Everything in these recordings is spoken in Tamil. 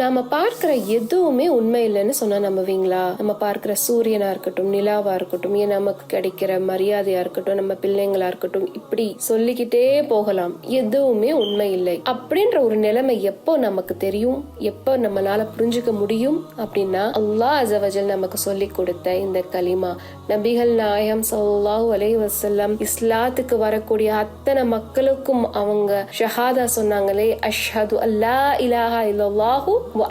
நாம பார்க்கிற எதுவுமே உண்மை இல்லைன்னு சொன்னா நம்புவீங்களா? நம்ம பார்க்கிற சூரியனா இருக்கட்டும் நிலாவா இருக்கட்டும் ஏன் நமக்கு கிடைக்கிற மரியாதையா இருக்கட்டும் நம்ம பிள்ளைங்களா இருக்கட்டும் இப்படி சொல்லிக்கிட்டே போகலாம். எதுவுமே உண்மை இல்லை அப்படின்ற ஒரு நிலைமை எப்போ நமக்கு தெரியும்? எப்போ நம்மளால புரிஞ்சுக்க முடியும்? அப்படின்னா அல்லாஹ் அசவஜல் நமக்கு சொல்லி கொடுத்த இந்த கலிமா நபிகள் நாயகம் ஸல்லல்லாஹு அலை வசல்லம் இஸ்லாத்துக்கு வரக்கூடிய அத்தனை மக்களுக்கும் அவங்க ஷஹாதா சொன்னாங்களே அஷ்ஹது அல்லா இலாஹா இல்லாஹூ வ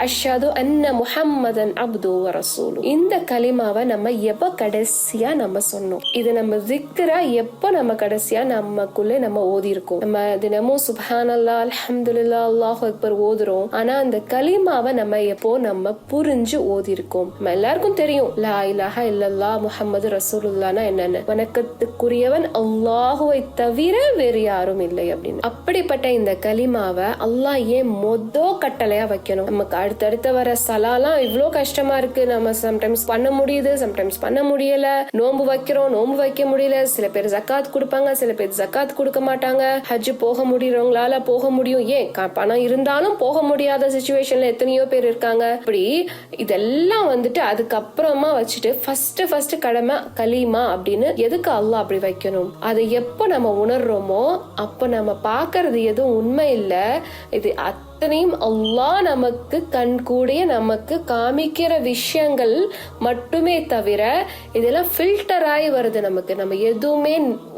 அன்ன முஹம்மதன் அப்து ரசூலு இந்த கலிமாவை நம்ம எப்ப கடைசியா நம்ம சொன்னோம்? இது நம்ம திக்ரா எப்ப நம்ம கடைசியா நமக்குள்ளே நம்ம ஓதி இருக்கோம் நம்ம தினமும் சுப்ஹானல்லா அல்ஹம்துலில்லாஹ் அல்லாஹு அக்பர் ஓதுறோம். ஆனா அந்த கலிமாவை நம்ம எப்போ நம்ம புரிஞ்சு ஓதி இருக்கோம் நம்ம எல்லாருக்கும் தெரியும். லா இலாஹா இல்லல்லா முஹம்மது ரசூலுல்லானா என்னன்னு. வணக்கத்துக்குரியவன் அல்லாஹுவை தவிர வேறு யாரும் இல்லை அப்படின்னு. அப்படிப்பட்ட இந்த கலிமாவை அல்லாஹ் ஏன் மொத கட்டளையா வைக்கணும்? நமக்கு அடுத்தடுத்த வர சலாலாம் இவ்வளோ கஷ்டமா இருக்கு. நம்ம சம்டைம்ஸ் பண்ண முடியுது சம்டைம்ஸ் பண்ண முடியல. நோன்பு வைக்கிறோம் நோன்பு வைக்க முடியல. சில பேர் ஜக்காத் கொடுப்பாங்க சில பேர் ஜக்காத் கொடுக்க மாட்டாங்க. ஹஜ் போக முடியறவங்களால போக முடியும். ஏன்? க- பணம் இருந்தாலும் போக முடியாத சுச்சுவேஷன்ல எத்தனையோ பேர் இருக்காங்க. இப்படி இதெல்லாம் வந்துட்டு அதுக்கப்புறமா வச்சுட்டு ஃபர்ஸ்ட் ஃபர்ஸ்ட் கடமை கலீமா அப்படின்னு எதுக்கு அல்லாஹ் அப்படி வைக்கணும்? அதை எப்போ நம்ம உணர்றோமோ அப்போ நம்ம பார்க்கறது எதுவும் உண்மை இல்லை. இது அத்தனையும் அல்லாஹ் நமக்கு கண் கூடிய நமக்கு காமிக்கிற விஷயங்கள் மட்டுமே தவிர இதெல்லாம் ஃபில்டர் ஆகி வருது நமக்கு. நம்ம எதுவுமே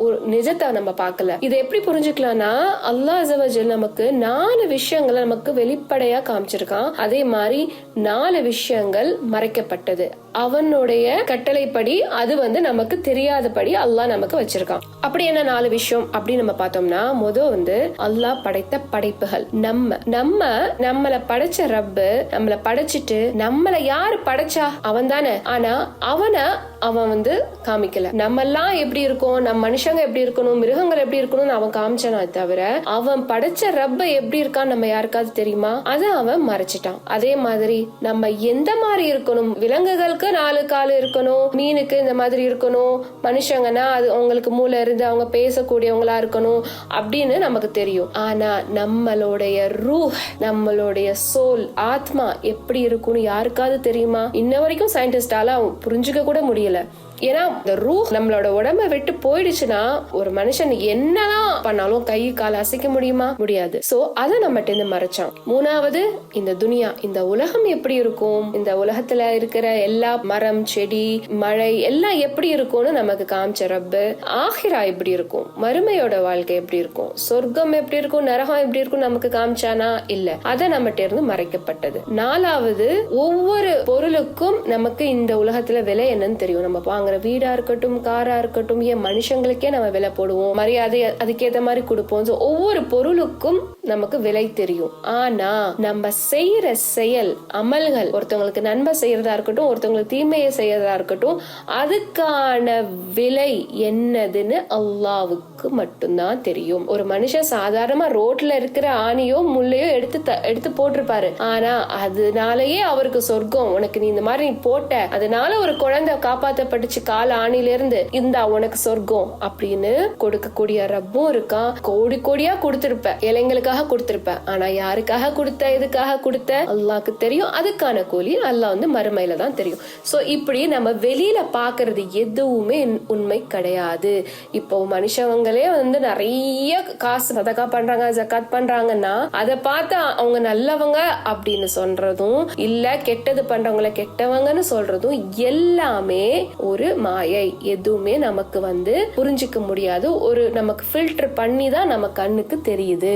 ஒரு நிஜத்தை நம்ம பார்க்கல. இதை எப்படி புரிஞ்சுக்கலாம்னா அல்லாஹ் அசவஜல் நமக்கு நாலு விஷயங்களை நமக்கு வெளிப்படையா காமிச்சிருக்கான். அதே மாதிரி நாலு விஷயங்கள் மறைக்கப்பட்டது. அவனுடைய கட்டளைப்படி அது வந்து நமக்கு தெரியாதபடி அல்லாஹ் நமக்கு வச்சிருக்கான். அப்படி என்ன நாலு விஷயம் அப்படின்னு நம்ம பார்த்தோம்னா முத வந்து அல்லாஹ் படைத்த படைப்புகள். நம்ம நம்ம நம்ம நம்மள படைச்ச ரப்பு நம்மள படைச்சிட்டு நம்மள யாரு படைச்சா அவன் தானே. ஆனா அவனை அவன் வந்து காமிக்கல. நம்ம எல்லாம் எப்படி இருக்கோம் நம்ம மனுஷங்க எப்படி இருக்கணும் மிருகங்கள் எப்படி இருக்கணும்னு அவன் காமிச்சானா தவிர அவன் படைச்ச ரப்ப எப்படி இருக்கான்னு நம்ம யாருக்காவது தெரியுமா? அதை அவன் மறைச்சிட்டான். அதே மாதிரி நம்ம எந்த மாதிரி இருக்கணும்? விலங்குகளுக்கு நாலு கால் இருக்கணும் மீனுக்கு இந்த மாதிரி இருக்கணும் மனுஷங்கன்னா அது அவங்களுக்கு மூளை இருந்து அவங்க பேசக்கூடியவங்களா இருக்கணும் அப்படின்னு நமக்கு தெரியும். ஆனா நம்மளுடைய ரூஹ் நம்மளுடைய சோல் ஆத்மா எப்படி இருக்கும்னு யாருக்காவது தெரியுமா? இன்ன வரைக்கும் சயின்டிஸ்டால புரிஞ்சுக்க கூட முடியல. ஏன்னா இந்த ரூ நம்மளோட உடம்ப விட்டு போயிடுச்சுன்னா ஒரு மனுஷன் என்னதான் பண்ணாலும் கை கால் அசைக்க முடியுமா? முடியாது. சோ அதை நம்ம இருந்து மறைச்சான். மூணாவது இந்த துனியா. இந்த உலகம் எப்படி இருக்கும்? இந்த உலகத்துல இருக்கிற எல்லா மரம் செடி மழை எல்லாம் எப்படி இருக்கும்னு நமக்கு காமிச்ச ரப்பு ஆஹிரா எப்படி இருக்கும்? மறுமையோட வாழ்க்கை எப்படி இருக்கும்? சொர்க்கம் எப்படி இருக்கும்? நரகம் எப்படி இருக்கும் நமக்கு காமிச்சானா? இல்ல. அதை நம்மகிட்ட இருந்து மறைக்கப்பட்டது. நாலாவது ஒவ்வொரு பொருளுக்கும் நமக்கு இந்த உலகத்துல விலை என்னன்னு தெரியும். நம்ம வாங்குற வீடா இருக்கட்டும் காரா இருக்கட்டும் ஏன் மனுஷங்களுக்கே நம்ம விலை போடுவோம். மரியாதை அதுக்கேத்த மாதிரி கொடுப்போம். ஸோ ஒவ்வொரு பொருளுக்கும் நமக்கு விலை தெரியும். ஆனா நம்ம செய்யற செயல் அமல்கள் ஒருத்தவங்களுக்கு நன்மை செய்யறதா இருக்கட்டும் ஒருத்தவங்களுக்கு தீமையை செய்யறதா இருக்கட்டும் அதுக்கான விலை என்னதுன்னு அல்லாவுக்கு மட்டும்தான் தெரியும். ஒரு மனுஷன் சாதாரணமா ரோட்ல இருக்கிற ஆணியோ முள்ளையோ எடுத்து த- எடுத்து போட்டிருப்பாரு. ஆனா அதனாலயே அவருக்கு சொர்க்கம். உனக்கு நீ இந்த மாதிரி நீ போட்ட அதனால ஒரு குழந்தை காப்பாத்தப்பட்டுச்சு கால ஆணில இருந்து இந்தா உனக்கு சொர்க்கம். அப்படின்னு கொடுக்கக்கூடிய ரப்பும் இருக்கான். கோடி கோடியா கொடுத்திருப்ப. இளைஞர்களுக்காக கொடுத்திருப்ப ஆனா யாருக்காக கொடுத்த எதுக்காக கொடுத்த? அல்லாக்கு தெரியும். அதுக்கான கூலி அல்லாஹ் வந்து மறுமையில தான் தெரியும். ஸோ இப்படி நம்ம வெளியில பாக்குறது எதுவுமே உண்மை கிடையாது. இப்போ மனுஷவங்களே வந்து நிறைய காசு சதக்கா பண்றாங்க ஜக்காத் பண்றாங்கன்னா அதை பார்த்து அவங்க நல்லவங்க அப்படின்னு சொல்றதும் இல்ல கெட்டது பண்றவங்கள கெட்டவங்கன்னு சொல்றதும் எல்லாமே ஒரு மாயை. எதுவுமே நமக்கு வந்து புரிஞ்சுக்க முடியாது. ஒரு நமக்கு ஃபில்டர் பண்ணி தான் நம்ம கண்ணுக்கு தெரியுது.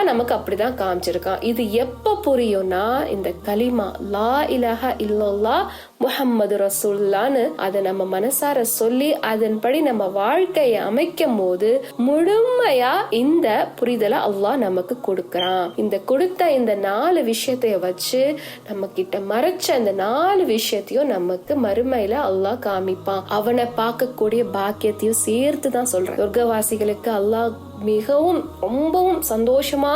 அல்லாஹ் நமக்கு அப்படிதான் காமிச்சிருக்கான். இது எப்ப புரியும்னா இந்த கலிமா லா இலஹ இல்லோல்லா முஹம்மது ரசூல்லான்னு அதை நம்ம மனசார சொல்லி அதன்படி நம்ம வாழ்க்கையை அமைக்கும் போது முழுமையா இந்த புரிதலை அல்லாஹ் நமக்கு கொடுக்கறான். இந்த கொடுத்த இந்த நாலு விஷயத்தைய வச்சு நம்ம கிட்ட மறைச்ச அந்த நாலு விஷயத்தையும் நமக்கு மறுமையில அல்லாஹ் காமிப்பான். அவனை பார்க்கக்கூடிய பாக்கியத்தையும் சேர்த்து தான் சொல்றேன். சொர்க்கவாசிகளுக்கு அல்லாஹ் மிகவும் ரொம்பவும் சந்தோஷமா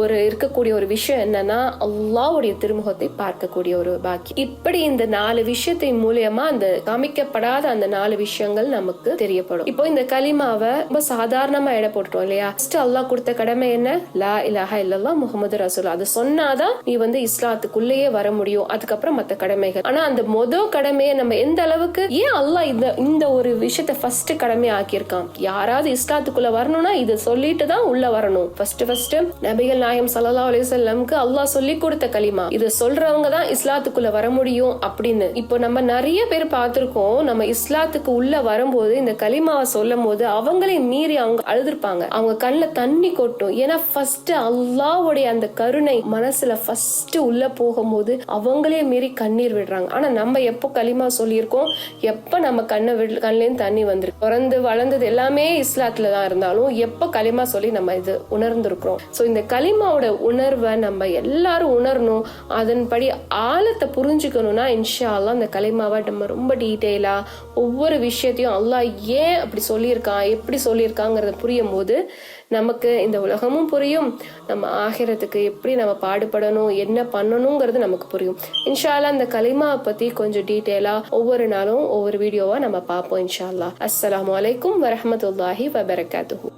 ஒரு இருக்கக்கூடிய ஒரு விஷயம் என்னன்னா அல்லாவுடைய திருமுகத்தை பார்க்கக்கூடிய ஒரு பாக்கி இப்படி இந்த நாலு விஷயத்தின் மூலியமா அந்த காமிக்கப்படாத அந்த நாலு விஷயங்கள் நமக்கு தெரியப்படும். இப்போ இந்த கலிமாவை ரொம்ப சாதாரணமா எடை போட்டுட்டோம் இல்லையா? ஃபர்ஸ்ட் அல்லாஹ் கொடுத்த கடமை என்ன? லா இலஹா இல்லல்லா முகமது ரசூல். அது சொன்னாதான் நீ வந்து இஸ்லாத்துக்குள்ளேயே வர முடியும். அதுக்கப்புறம் மற்ற கடமைகள். ஆனா அந்த மொத கடமையை நம்ம எந்த அளவுக்கு ஏன் அல்லாஹ் இந்த இந்த ஒரு விஷயத்த ஃபர்ஸ்ட் கடமை ஆக்கியிருக்கான்? யாராவது இஸ்லாத்துக்குள்ள வரணும்னா இது சொல்லிட்டு தான் உள்ள வரணும். ஃபர்ஸ்ட் ஃபர்ஸ்ட் நபிகள் நாயம் சல்லா அலிசல்லம்க்கு அல்லாஹ் சொல்லி கொடுத்த களிமா. இது சொல்றவங்க தான் இஸ்லாத்துக்குள்ள வர முடியும் அப்படின்னு. இப்போ நம்ம நிறைய பேர் பார்த்துருக்கோம் நம்ம இஸ்லாத்துக்கு உள்ள வரும்போது இந்த கலிமாவை சொல்லும் போது அவங்களே மீறி அவங்க அழுதுருப்பாங்க. அவங்க கண்ணில் தண்ணி கொட்டும். ஏன்னா ஃபர்ஸ்ட் அல்லாவுடைய அந்த கருணை மனசுல ஃபர்ஸ்ட் உள்ள போகும்போது அவங்களே மீறி கண்ணீர் விடுறாங்க. ஆனா நம்ம எப்போ களிமா சொல்லியிருக்கோம்? எப்போ நம்ம கண்ணை விடு கண்லேருந்து தண்ணி வந்திருக்கு. பிறந்து வளர்ந்தது எல்லாமே இஸ்லாத்துல தான் இருந்தாலும் எப்போ களிமா சொல்லி நம்ம இது உணர்ந்திருக்கிறோம்? ஸோ இந்த களிமாவோட உணர்வை நம்ம எல்லாரும் உணரணும். அதன்படி ஆழத்தை புரிஞ்சுக்கணும்னா இன்ஷா அல்லாஹ் அந்த களிமாவை நம்ம ரொம்ப டீட்டெயிலா ஒவ்வொரு விஷயத்தையும் அல்லாஹ் ஏன் அப்படி சொல்லியிருக்கான் எப்படி சொல்லியிருக்காங்கிறத புரியும் போது நமக்கு இந்த உலகமும் புரியும் நம்ம ஆகிறதுக்கு எப்படி நம்ம பாடுபடணும் என்ன பண்ணணுங்கிறது நமக்கு புரியும். இன்ஷால்லா அந்த கலிமாவை பத்தி கொஞ்சம் டீட்டெயிலா ஒவ்வொரு நாளும் ஒவ்வொரு வீடியோவா நம்ம பார்ப்போம் இன்ஷால்லா அஸ்லாம் வலைக்கும் வரமத்துல்லாஹி வபரகாத்து